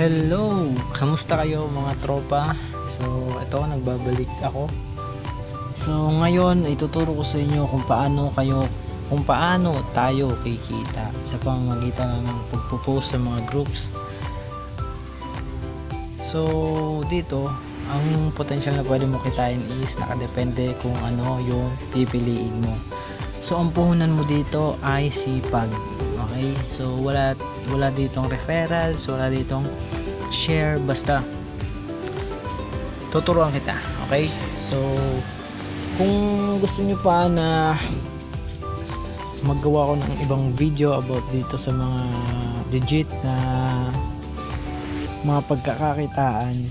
Hello! Kamusta kayo mga tropa? So, ito, nagbabalik ako. So, ngayon, ituturo ko sa inyo kung paano kayo, kung paano tayo kikita sa pamamagitan ng pagpo-post sa mga groups. So, dito, ang potential na pwede mo kitain is nakadepende kung ano yung pipiliin mo. So, ang puhunan mo dito ay sipag. Okay? So, wala wala ditong referrals, wala ditong share, basta tuturuan kita. Okay? So, kung gusto nyo pa na maggawa ko ng ibang video about dito sa mga legit na mga pagkakakitaan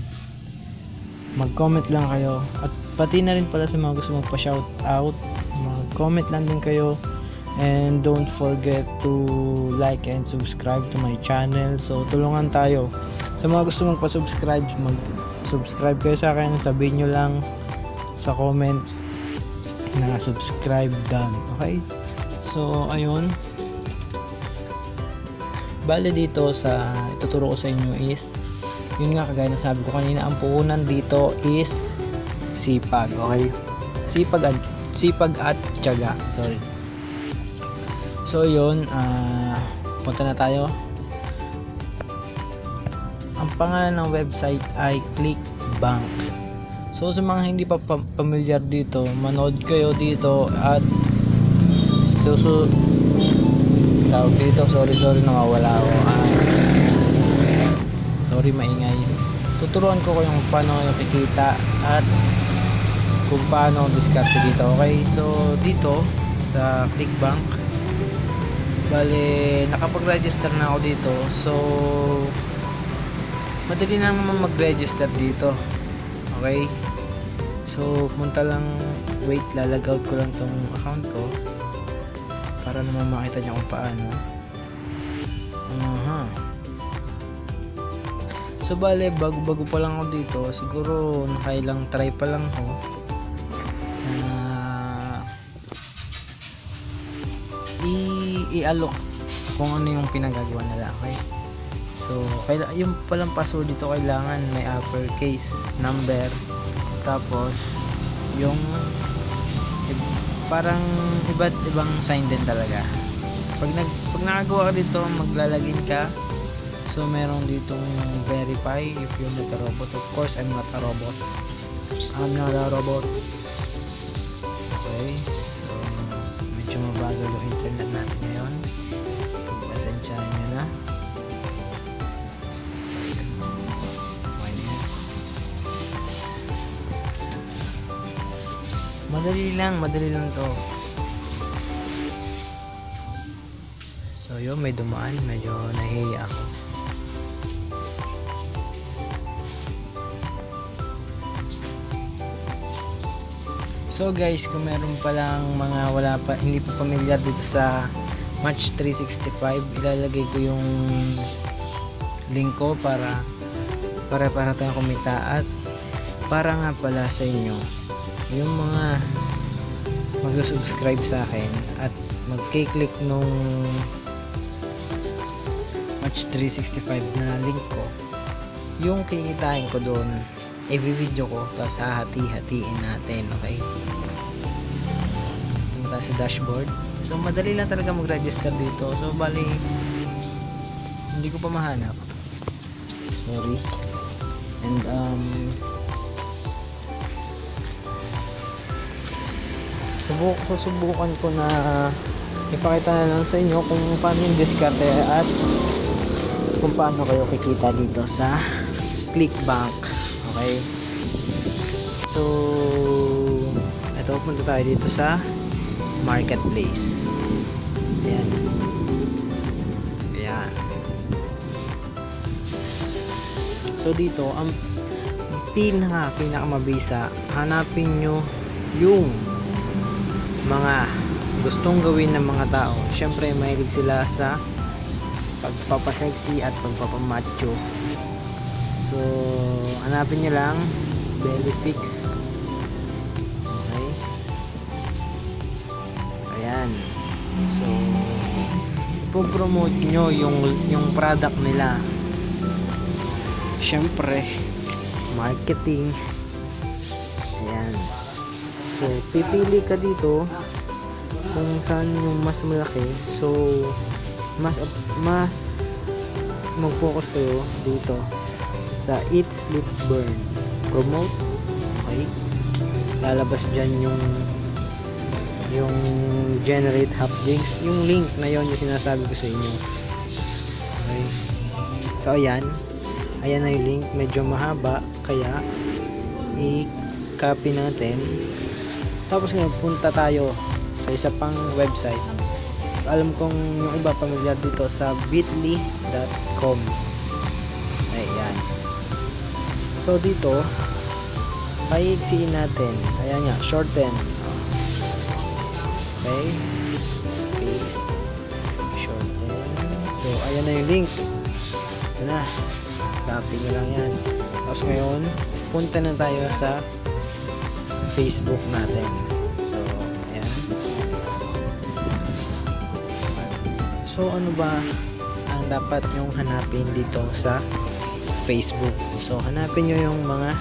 mag-comment lang kayo at pati na rin pala sa mga gusto magpa-shout out mag-comment lang din kayo and don't forget to like and subscribe to my channel. So tulungan tayo. Sa mga gusto magpa-subscribe mag-subscribe kayo sa akin. Sabihin nyo lang sa comment na subscribe done. Okay? So ayun. Bale dito sa ituturo ko sa inyo is yun nga kagaya na sabi ko kanina ang puhunan dito is sipag okay? Sipag at sipag at tiyaga. Sorry so yun ah punta na tayo. Ang pangalan ng website ay Clickbank. So sa mga hindi pa pa- familiar dito manood kayo dito at susu tawag dito sorry sorry nawawala ako. Ah, sorry maingay. Tuturuan ko kung paano nakikita at kung paano diskarte dito okay? So dito sa clickbank bale nakapag-register na ako dito so madali na naman mag-register dito. Okay? So punta lang wait lalagout ko lang tong account ko para naman makita niya kung paano. Aha. So bale, bago-bago pa lang ako dito, siguro nakailang try pa lang ako. I-alok kung ano yung pinagagawa nila, okay? So, kaila yung palang password dito kailangan may uppercase number tapos yung parang iba't ibang sign din talaga. Pag nag pag nakagawa ka dito, maglalagin ka So meron ditong verify if you're not a robot. Of course, I'm not a robot. I'm not a robot. Okay. Medyo mabagal yung internet natin ngayon. Pasensyahan nyo na. Okay na. Madali lang, madali lang to. So yun, may dumaan. Medyo nahihiya ako. So guys, kung meron pa lang mga wala pa, hindi pa familiar dito sa Match 365, ilalagay ko yung link ko para para para tayong kumita. At para nga pala sa inyo yung mga mag-subscribe sa akin at mag-click nung Match 365 na link ko yung kikitain ko doon i-video ko tapos hahati-hatiin natin okay sa dashboard. So madali lang talaga mag-register dito. So bali hindi ko pa mahanap. Sorry. And um subuk susubukan ko na ipakita na lang sa inyo kung paano yung diskarte at kung paano kayo kikita dito sa clickbank. Okay? So ito punta tayo dito sa marketplace. Ayan. Ayan. So dito ang pinaka pinaka mabisa hanapin nyo yung mga gustong gawin ng mga tao. Syempre mahilig sila sa pagpapasexy at pagpapamacho. So hanapin nyo lang belly fix ayan so ipopromote nyo yung yung product nila. Syempre marketing. Ayan. So pipili ka dito kung saan yung mas malaki. So mas mas mag-focus kayo dito sa eat sleep burn. Promote. Okay? Lalabas dyan yung yung generate hub links. Yung link na yon yung sinasabi ko sa inyo. Okay. So ayan. Ayan na yung link. Medyo mahaba. Kaya i-copy natin. Tapos ngayon punta tayo sa isa pang website. Alam kong yung iba pamilyar dito sa bit.ly.com ayan. So dito paigsiin natin. Ayan nga shorten okay paste so ayan na yung link. Ito na. Copy nyo lang yan. Tapos ngayon punta na tayo sa facebook natin. So ayan. So ano ba ang dapat nyong hanapin dito sa facebook? So hanapin nyo yung mga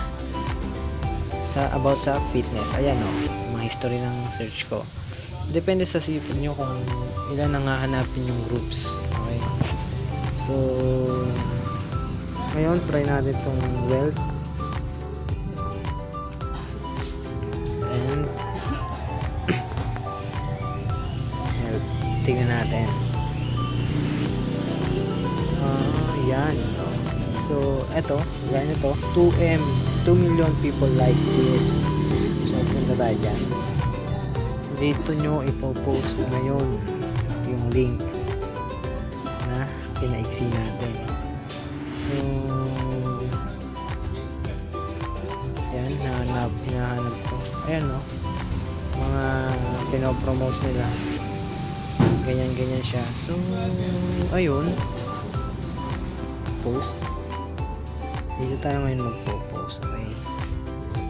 sa about sa fitness. Ayan o mga history ng search ko depende sa sipin nyo kung ilan ang hahanapin yung groups. Okay? So ngayon try natin itong wealth. And health tingnan natin. Ah yan. So eto ganyan ito 2M 2 million people like this. So punta tayo dyan dito nyo ipopost ngayon yung link na pinaiksi natin. So yan nahanap hinahanap ko. Ayan no? Mga pinopromote nila. Ganyan ganyan siya. So ayun. Post. Dito tayo ngayon magpo-post okay?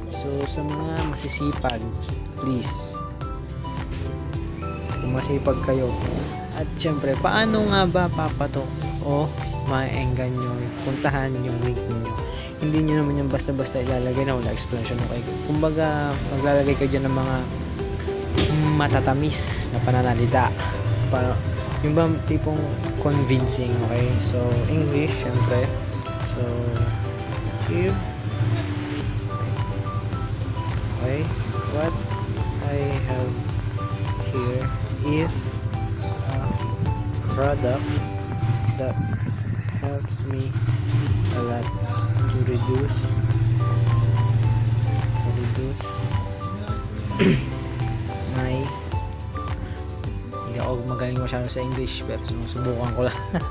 So sa mga masisipag please masipag kayo. At syempre paano nga ba papatok o ma-enggan nyo puntahan yung link ninyo? Hindi nyo naman yung basta-basta ilalagay na wala explanation okay? Kumbaga maglalagay kayo dyan ng mga matatamis na pananalita. Para yung ba tipong convincing okay? So English syempre. So here. Okay. What I have here is a product that helps me a lot to reduce to reduce my hindi ako magaling masyado sa English pero sinusubukan ko lang.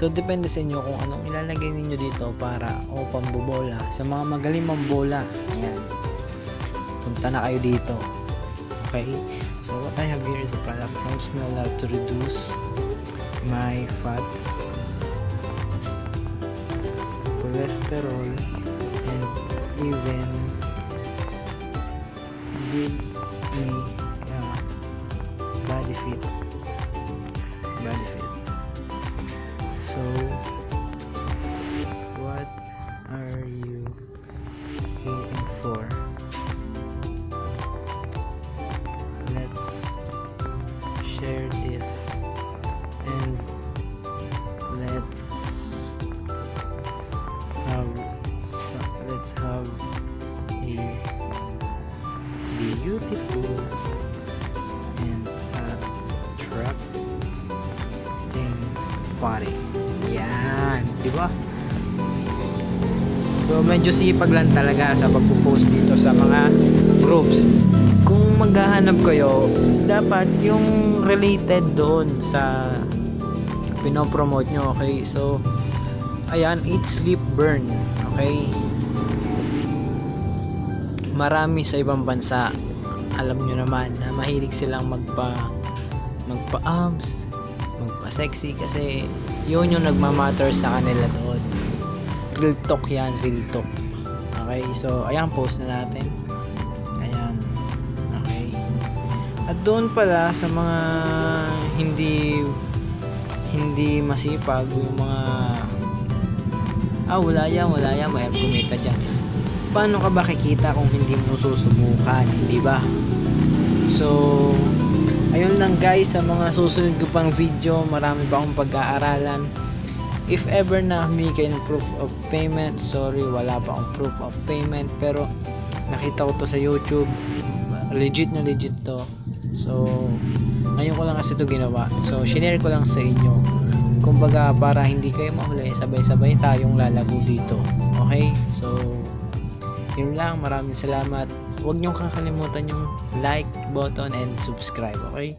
So depende sa inyo kung anong ilalagay ninyo dito para o pambobola sa mga magaling mambola ayan. Punta na kayo dito. Okay? So what I have here is a product helps me a lot to reduce my fat cholesterol and even give me uh, body fit party yan di ba? So medyo sipag lang talaga sa pagpo-post dito sa mga groups. Kung maghahanap kayo dapat yung related doon sa pinopromote nyo okay? So ayan eat sleep burn okay? Marami sa ibang bansa alam nyo naman na mahilig silang magpa magpa abs sexy kasi yun yung nagmamatter sa kanila doon real talk yan real talk okay so ayan post na natin ayan okay at doon pala sa mga hindi hindi masipag yung mga ah wala yan, wala yan, may kumita dyan. Paano ka ba kikita kung hindi mo susubukan, di ba? So, ayun lang guys, sa mga susunod ko pang video, marami pa akong pag-aaralan. If ever na humingi kayo ng proof of payment, sorry, wala pa akong proof of payment, pero nakita ko to sa YouTube, legit na legit to. So, ngayon ko lang kasi to ginawa. So, shinare ko lang sa inyo. Kumbaga, para hindi kayo mahuli, sabay-sabay tayong lalago dito. Okay? So, yun lang. Maraming salamat. Huwag niyong kakalimutan yung like button and subscribe. Okay?